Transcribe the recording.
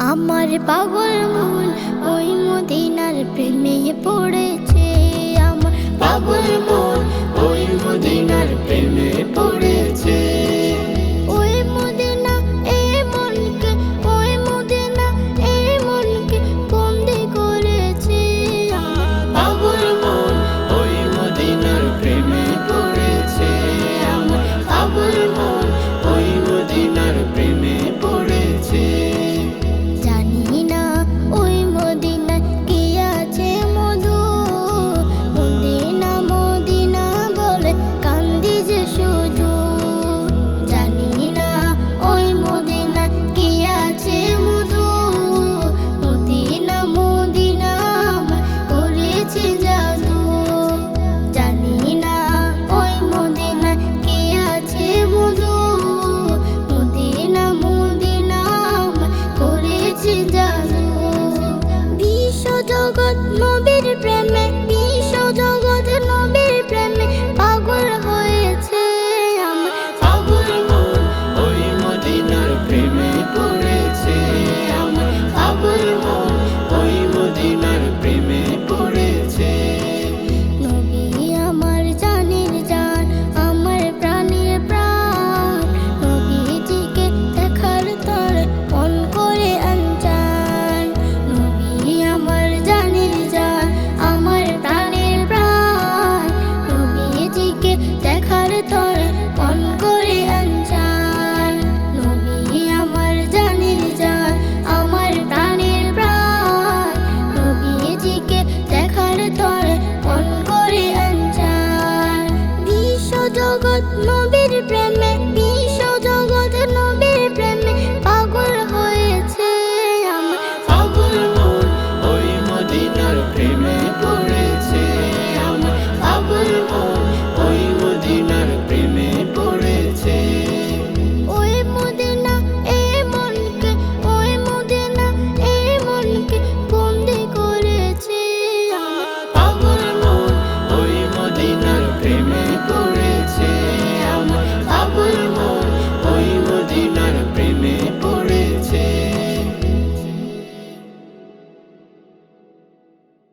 আমার পাগল মন নবীর প্রেমে, বিশ্ব জগৎ নবীর প্রেমে পাগল হয়েছে আমার। পাগল মন ওই মদিনার প্রেমে পড়েছে আমার। পাগল ওই